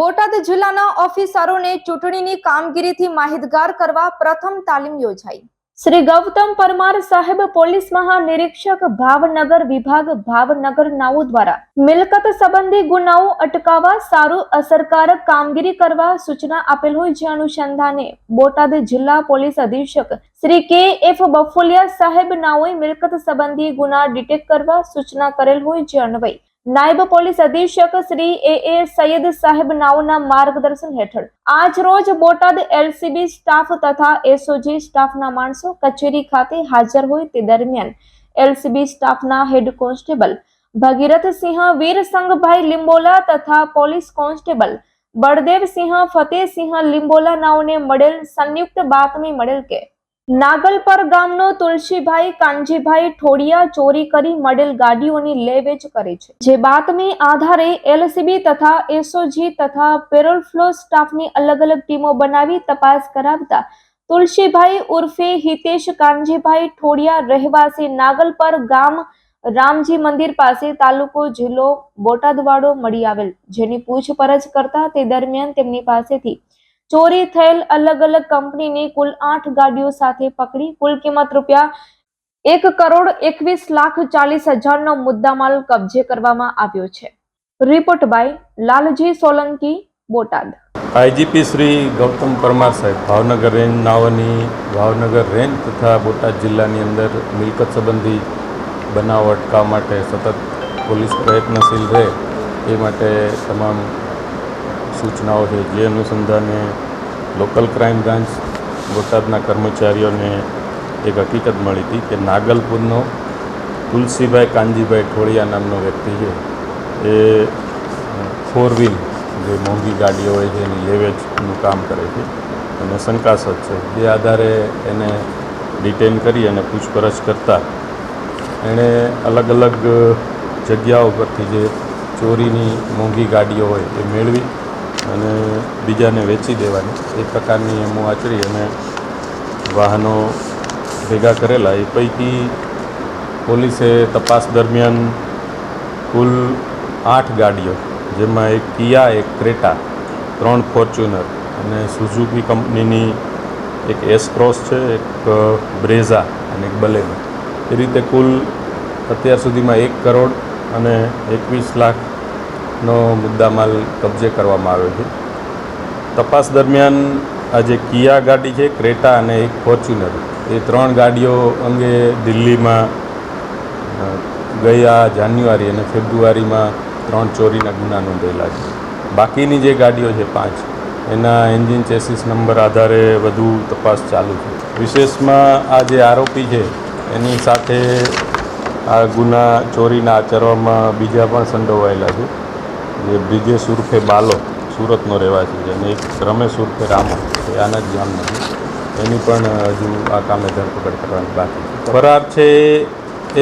બોટાદ જિલ્લાના ઓફિસરોને ચૂંટણીની કામગીરીથી માહિતગાર કરવા પ્રથમ તાલીમ યોજાઈ. શ્રી ગૌતમ પરમાર સાહેબ પોલીસ મહાનિરીક્ષક ભાવનગર વિભાગ ભાવનગર નાઉ દ્વારા મિલકત સંબંધી ગુનાઓ અટકાવવા સારું અસરકારક કામગીરી કરવા સૂચના આપેલ હોય જે અનુસંધાને બોટાદ જિલ્લા પોલીસ અધિક્ષક શ્રી કે એફ બફોલિયા સાહેબ નાઓએ મિલકત સંબંધી ગુના ડિટેક્ટ કરવા સૂચના કરેલ હોય જે અન્વય નાયબ પોલીસ અધિક્ષક શ્રી એ એ સૈયદ સાહેબ નાઓના માર્ગદર્શન હેઠળ આજ રોજ બોટાદ એલસીબી સ્ટાફ તથા એસઓજી સ્ટાફના માણસો કચેરી ખાતે હાજર હોય તે દરમિયાન એલસીબી સ્ટાફના હેડ કોન્સ્ટેબલ ભગીરથસિંહ વીરસંગભાઈ લિંબોલા તથા પોલીસ કોન્સ્ટેબલ બળદેવસિંહ ફતેહસિંહ લિંબોલા નાઓને મળેલ સંયુક્ત બાતમી મળેલ કે નાગલપર ગામનો તુલસીભાઈ, કાનજીભાઈ ઠોડિયા ચોરી કરી મળેલ ગાડીઓની લેવેચ કરે છે. જે બાતમી આધારે એલસીબી તથા એસઓજી તથા પેરોલ ફ્લો સ્ટાફની અલગ અલગ ટીમો બનાવી તપાસ કરાવતા તુલસીભાઈ ઉર્ફે હિતેશ કાનજીભાઈ ઠોડિયા રહેવાસી નાગલપર ગામ રામજી મંદિર પાસે તાલુકો જિલ્લો બોટાદવાડો મળી આવેલ. જેની પૂછપરછ કરતા તે દરમિયાન તેમની પાસેથી ચોરી થયેલ અલગ અલગ કંપનીની કુલ આઠ ગાડીઓ સાથે પકડી. કુલ કિંમત રૂપિયા એક કરોડ એકવીસ લાખ ચાલીસ હજારનો મુદ્દામાલ કબજે કરવામાં આવ્યો છે. Report by Lalji Solanki, Botad. IGP Shri Gautam Parmar સાહેબ, ભાવનગર રેન્જ નાઓની ભાવનગર રેન્જ તથા બોટાદ જિલ્લાની અંદર મિલકત સંબંધી બનાવ અટકાવવા માટે સતત પોલીસ પ્રયત્નશીલ રહે એ માટે તમામ સૂચનાઓ છે જે અનુસંધાને લોકલ ક્રાઇમ બ્રાન્ચ બોટાદના કર્મચારીઓને એક હકીકત મળી હતી કે નાગલપુરનો તુલસીભાઈ કાનજીભાઈ ઠોળિયા નામનો વ્યક્તિ છે. એ ફોર વ્હીલ જે મોંઘી ગાડીઓ હોય છે, એની લેવેચનું કામ કરે છે અને શંકાસ્પદ છે. જે આધારે એને ડિટેન કરી અને પૂછપરછ કરતાં એણે અલગ અલગ જગ્યાઓ પરથી જે ચોરીની મોંઘી ગાડીઓ હોય એ મેળવી અને બીજાને વેચી દેવાની. એ પ્રકારની એમો આચરી અને વાહનો ભેગા કરેલા. એ પૈકી પોલીસે તપાસ દરમિયાન કુલ આઠ ગાડીઓ, જેમાં એક કિયા, એક ક્રેટા, ત્રણ ફોર્ચ્યુનર અને સુઝુકી કંપનીની એક એસ ક્રોસ છે, એક બ્રેઝા અને એક બલેનો એ રીતે કુલ અત્યાર સુધીમાં એક કરોડ અને એકવીસ લાખનો મુદ્દામાલ કબજે કરવામાં આવ્યો છે. તપાસ દરમિયાન આ જે કિયા ગાડી છે, ક્રેટા અને એક ફોર્ચ્યુનર. એ ત્રણ ગાડીઓ અંગે દિલ્હીમાં ગયા જાન્યુઆરી અને ફેબ્રુઆરીમાં ત્રણ ચોરીના ગુના નોંધેલા છે. બાકીની જે ગાડીઓ છે, પાંચ, એના એન્જિન ચેસિસ નંબર આધારે વધુ તપાસ ચાલુ છે. વિશેષમાં આ જે આરોપી છે, એની સાથે આ ગુના ચોરીના આચરવામાં બીજા પણ સંડોવાયેલા છે. જે બ્રિજેશ ઉર્ફે બાલો, સુરતનો રહેવાસી છે અને એક રમેશ ઉર્ફે રામો, એ આના જ ગામ નથી. એની પણ હજુ આ કામે ધરપકડ કરવાની બાકી છે. ફરાર છે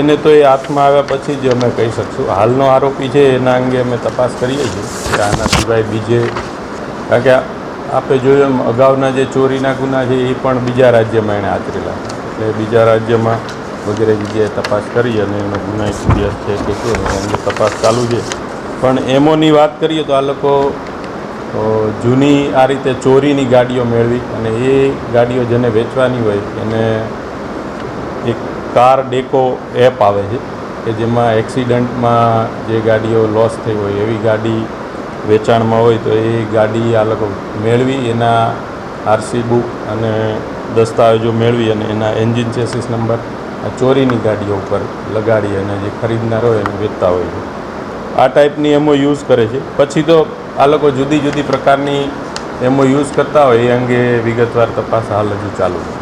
એને તો એ હાથમાં આવ્યા પછી જ અમે કહી શકશું. હાલનો આરોપી છે, એના અંગે અમે તપાસ કરીએ છીએ કે આના સિવાય બીજે, કારણ કે આપણે જોયું એમ, અગાઉના જે ચોરીના ગુના છે એ પણ બીજા રાજ્યમાં એણે આચરેલા એટલે બીજા રાજ્યમાં વગેરે જગ્યાએ તપાસ કરી અને એનો ગુનાહિત ઇતિહાસ છે કે શું, એની તપાસ ચાલુ છે. પણ એમોની વાત કરીએ તો આ લોકો જૂની આ રીતે ચોરીની ગાડીઓ મેળવી અને એ ગાડીઓ જેને વેચવાની હોય એને એક કાર ડેકો એપ આવે છે કે જેમાં એક્સિડન્ટમાં જે ગાડીઓ લોસ થઈ હોય એવી ગાડી વેચાણમાં હોય તો એ ગાડી આ લોકો મેળવી, એના આરસી બુક અને દસ્તાવેજો મેળવી અને એના એન્જિન ચેસિસ નંબર આ ચોરીની ગાડીઓ ઉપર લગાડી અને જે ખરીદનાર હોય એને વેચતા હોય છે. આ ટાઈપની એમો યુઝ કરે છે. પછી તો આ લોકો જુદી જુદી પ્રકારની એમો યુઝ કરતા હોય, એ અંગે વિગતવાર તપાસ હાલ હજુ ચાલુ છે.